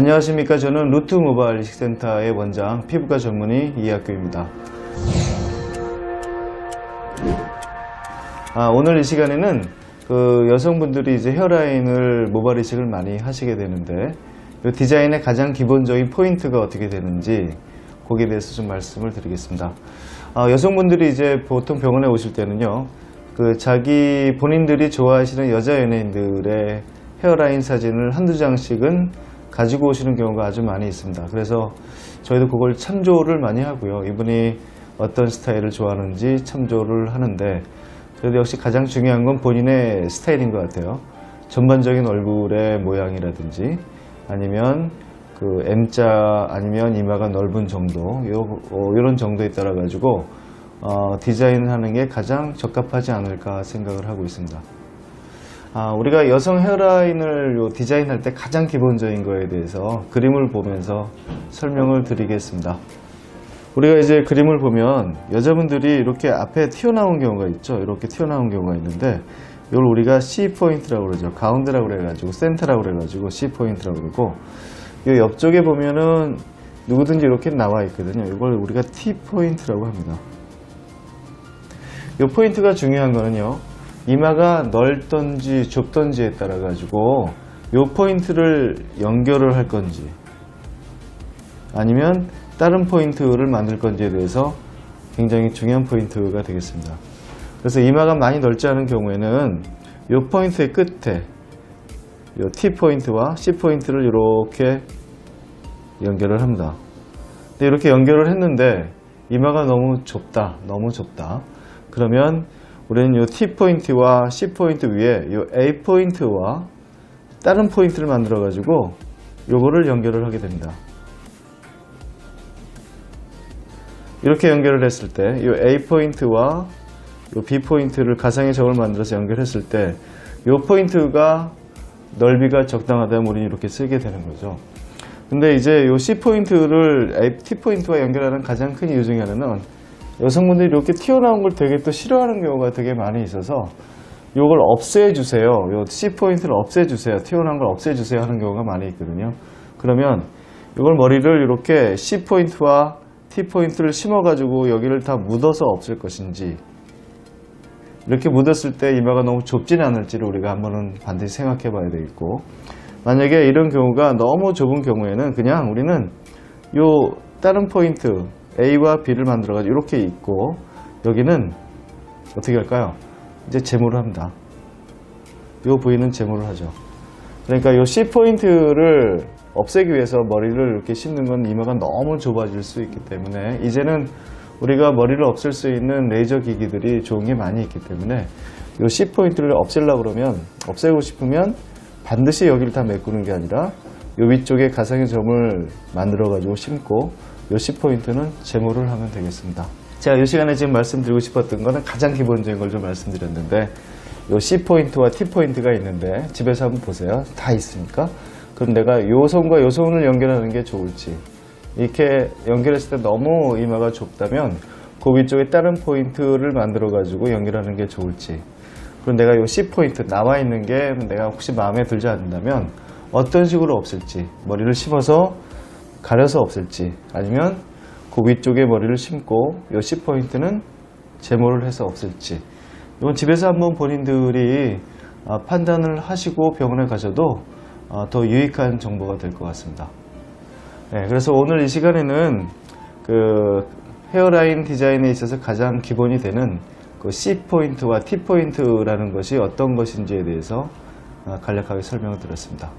안녕하십니까. 저는 루트 모바일 이식센터의 원장, 피부과 전문의 이학규입니다. 아, 오늘 이 시간에는 그 여성분들이 이제 헤어라인을 모발 이식을 많이 하시게 되는데 이 디자인의 가장 기본적인 포인트가 어떻게 되는지 거기에 대해서 좀 말씀을 드리겠습니다. 아, 여성분들이 이제 보통 병원에 오실 때는요, 그 자기 본인들이 좋아하시는 여자 연예인들의 헤어라인 사진을 한두 장씩은 가지고 오시는 경우가 아주 많이 있습니다. 그래서 저희도 그걸 참조를 많이 하고요. 이분이 어떤 스타일을 좋아하는지 참조를 하는데 그래도 역시 가장 중요한 건 본인의 스타일인 것 같아요. 전반적인 얼굴의 모양이라든지 아니면 그 M자 아니면 이마가 넓은 정도 요, 어, 이런 정도에 따라 가지고 어, 디자인하는 게 가장 적합하지 않을까 생각을 하고 있습니다. 아, 우리가 여성 헤어라인을 요 디자인할 때 가장 기본적인 거에 대해서 그림을 보면서 설명을 드리겠습니다. 우리가 이제 그림을 보면 여자분들이 이렇게 앞에 튀어나온 경우가 있죠. 이렇게 튀어나온 경우가 있는데 이걸 우리가 C 포인트라고 그러죠. 가운데라고 그래가지고 센터라고 그래가지고 C 포인트라고 그러고 이 옆쪽에 보면은 누구든지 이렇게 나와 있거든요. 이걸 우리가 T 포인트라고 합니다. 이 포인트가 중요한 거는요. 이마가 넓던지 좁던지에 따라 가지고 이 포인트를 연결을 할 건지 아니면 다른 포인트를 만들 건지에 대해서 굉장히 중요한 포인트가 되겠습니다. 그래서 이마가 많이 넓지 않은 경우에는 이 포인트의 끝에 이 T 포인트와 C 포인트를 이렇게 연결을 합니다. 이렇게 연결을 했는데 이마가 너무 좁다, 너무 좁다. 그러면 우리는 이 T 포인트와 C 포인트 위에 이 A 포인트와 다른 포인트를 만들어 가지고 요거를 연결을 하게 됩니다. 이렇게 연결을 했을 때 이 A 포인트와 이 B 포인트를 가상의 점을 만들어서 연결했을 때 이 포인트가 넓이가 적당하다면 우리는 이렇게 쓰게 되는 거죠. 근데 이제 이 C 포인트를 T 포인트와 연결하는 가장 큰 이유 중에 하나는 여성분들이 이렇게 튀어나온 걸 되게 또 싫어하는 경우가 되게 많이 있어서 이걸 없애주세요. 요 C 포인트를 없애주세요. 튀어나온 걸 없애주세요 하는 경우가 많이 있거든요. 그러면 이걸 머리를 이렇게 C 포인트와 T 포인트를 심어가지고 여기를 다 묻어서 없앨 것인지 이렇게 묻었을 때 이마가 너무 좁지는 않을지를 우리가 한번은 반드시 생각해 봐야 되겠고 만약에 이런 경우가 너무 좁은 경우에는 그냥 우리는 요 다른 포인트 A와 B를 만들어 가지고 이렇게 있고 여기는 어떻게 할까요? 이제 제모를 합니다. 요 부위는 제모를 하죠. 그러니까 요 C 포인트를 없애기 위해서 머리를 이렇게 심는 건 이마가 너무 좁아질 수 있기 때문에 이제는 우리가 머리를 없앨 수 있는 레이저 기기들이 좋은 게 많이 있기 때문에 요 C 포인트를 없애려고 그러면 없애고 싶으면 반드시 여기를 다 메꾸는 게 아니라 요 위쪽에 가상의 점을 만들어 가지고 심고 요 C 포인트는 제모를 하면 되겠습니다. 제가 이 시간에 지금 말씀드리고 싶었던 거는 가장 기본적인 걸 좀 말씀드렸는데 요 C 포인트와 T 포인트가 있는데 집에서 한번 보세요. 다 있으니까. 그럼 내가 요 손과 요 손을 연결하는 게 좋을지 이렇게 연결했을 때 너무 이마가 좁다면 그 위쪽에 다른 포인트를 만들어 가지고 연결하는 게 좋을지 그리고 내가 요 C 포인트 나와 있는 게 내가 혹시 마음에 들지 않는다면 어떤 식으로 없앨지 머리를 심어서 가려서 없앨지 아니면 그 위쪽에 머리를 심고 요 C 포인트는 제모를 해서 없앨지 이건 집에서 한번 본인들이 아, 판단을 하시고 병원에 가셔도 아, 더 유익한 정보가 될 것 같습니다. 네, 그래서 오늘 이 시간에는 그 헤어라인 디자인에 있어서 가장 기본이 되는 그 C 포인트와 T 포인트라는 것이 어떤 것인지에 대해서 아, 간략하게 설명을 드렸습니다.